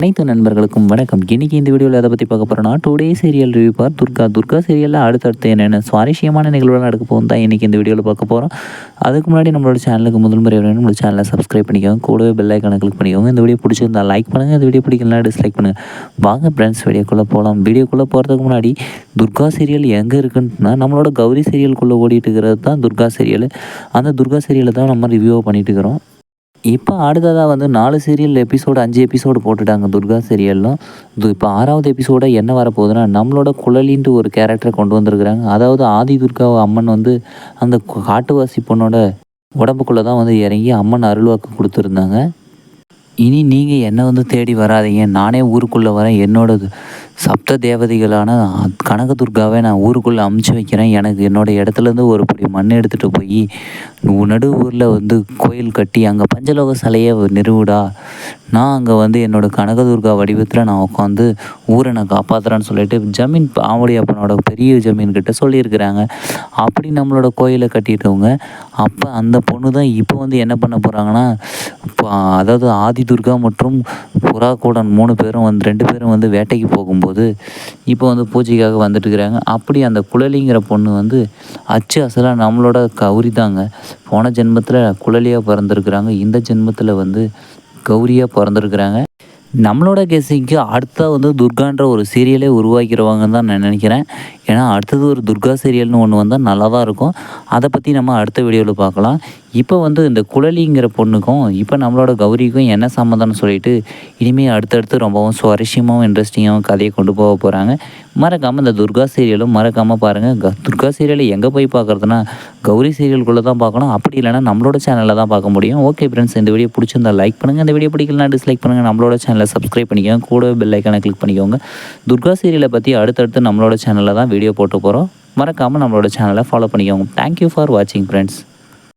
அனைத்து நண்பர்களுக்கும் வணக்கம். இன்னைக்கு இந்த வீடியோவில் எதை பற்றி பார்க்க போகிறோம்னா டுடே சீரியல் ரிவ்யூ பார் துர்கா. துர்கா சீரியலில் அடுத்தடுத்து என்னென்ன சுவாரஸ்யமான நிகழ்வுகள் நடக்க போகும் தான் இன்றைக்கி இந்த வீடியோவில் பார்க்க போகிறோம் அதுக்கு முன்னாடி நம்மளோட சேனலுக்கு முதல் முறை வேணும் நம்மளோட சேனலை சப்ஸ்கிரைப் பண்ணிக்கோங்க. கூடவே பெல் ஐக்கானை கிளிக் பண்ணிக்கோங்க. இந்த வீடியோ பிடிச்சிருந்தா லைக் பண்ணுங்கள் இந்த வீடியோ பிடிக்கலாம் டிஸ்லைக் பண்ணுங்கள் வாங்க ஃப்ரெண்ட்ஸ் வீடியோக்குள்ளே போகலாம் வீடியோக்குள்ளே போகிறதுக்கு முன்னாடி துர்கா சீரியல் எங்கே இருக்குன்னா நம்மளோட கௌரி சீரியலுக்குள்ளே ஓடிட்டு இருக்கிறது தான் துர்கா சீரியல் அந்த துர்கா சீரியலை தான் நம்ம ரிவ்யூ பண்ணிட்டு இருக்கிறோம். இப்போ அடுத்ததாக வந்து நாலு சீரியல் எபிசோடு அஞ்சு எபிசோடு போட்டுட்டாங்க துர்கா சீரியல்லாம் இது இப்போ ஆறாவது எபிசோட என்ன வரப்போகுதுன்னா நம்மளோட குழலின்ட்டு ஒரு கேரக்டரை கொண்டு வந்திருக்கிறாங்க. அதாவது ஆதி துர்கா அம்மன் வந்து அந்த காட்டுவாசி பொண்ணோட உடம்புக்குள்ளே தான் வந்து இறங்கி அம்மன் அருள்வாக்கு கொடுத்துருந்தாங்க. இனி நீங்கள் என்னை வந்து தேடி வராதீங்க? நானே ஊருக்குள்ளே வரேன். என்னோட சப்த தேவதைகளான கனகதுர்காவை நான் ஊருக்குள்ளே அமுச்சு வைக்கிறேன். எனக்கு என்னோட இடத்துலேருந்து ஒரு படி மண் எடுத்துகிட்டு போய் நடு ஊரில் வந்து கோயில் கட்டி அங்கே பஞ்சலோக சிலையை நிறுவுடா. நான் அங்கே வந்து என்னோட கனகதுர்கா வடிவத்தில் நான் உட்காந்து ஊரை நான் காப்பாற்றுறேன்னு சொல்லிட்டு ஜமீன் ஆவடி அப்பனோட பெரிய ஜமீன் கிட்ட சொல்லியிருக்கிறாங்க. அப்படி நம்மளோட கோயிலை கட்டிட்டவங்க அப்போ அந்த பொண்ணு தான் இப்போ வந்து என்ன பண்ண போகிறாங்கன்னா இப்போ அதாவது ஆதி துர்கா மற்றும் புறா கூடன் மூணு பேரும் வந்து ரெண்டு பேரும் வந்து வேட்டைக்கு போகும்போது இப்போ வந்து பூஜைக்காக வந்துட்டுருக்குறாங்க. அப்படி அந்த குழலிங்கிற பொண்ணு வந்து அச்சு அசலாக நம்மளோட கௌரி தாங்க. போன ஜென்மத்தில் குழலியாக பிறந்திருக்கிறாங்க. இந்த ஜென்மத்தில் வந்து கௌரியாக பிறந்திருக்கிறாங்க. நம்மளோட கெஸிங்க்கு அடுத்தா வந்து துர்கான்ற ஒரு சீரியலே உருவாக்கிடுவாங்கன்னு தான் நான் நினைக்கிறேன். ஏன்னா அடுத்தது ஒரு துர்கா சீரியல்னு ஒன்று வந்தால் நல்லா தான் இருக்கும். அதை பற்றி நம்ம அடுத்த வீடியோவில் பார்க்கலாம் இப்போ வந்து இந்த குழலிங்கிற பொண்ணுக்கும் இப்போ நம்மளோட கௌரிக்கும் என்ன சம்மந்தம்னு சொல்லிட்டு இனிமேல் அடுத்தடுத்து ரொம்பவும் சுவாரஸ்யமாகவும் இன்ட்ரெஸ்டிங்காகவும் கதையை கொண்டு போக போகிறாங்க மறக்காமல் இந்த துர்கா சீரியலும் மறக்காமல் பாருங்கள் க துர்கா சீரியலை எங்கே போய் பார்க்குறதுனா கௌரி சீரியல்குள்ளே தான் பார்க்கணும் அப்படி இல்லைன்னா நம்மளோட சேனலில் தான் பார்க்க முடியும். ஓகே ஃப்ரெண்ட்ஸ் இந்த வீடியோ பிடிச்சிருந்தா லைக் பண்ணுங்கள் இந்த வீடியோ பிடிக்கலனா டிஸ்லைக் பண்ணுங்கள் நம்மளோட சேனலை சப்ஸ்கிரைப் பண்ணிக்கோங்க. கூட பெல் ஐக்கானை கிளிக் பண்ணிக்கோங்க. துர்கா சீரியலை பற்றி அடுத்தடுத்து நம்மளோட சேனலில் தான் வீடியோ போட்டு போகிறோம் மறக்காமல் நம்மளோட சேனலை ஃபாலோ பண்ணிக்கோங்க. தேங்க்யூ ஃபார் வாட்சிங் ஃப்ரெண்ட்ஸ்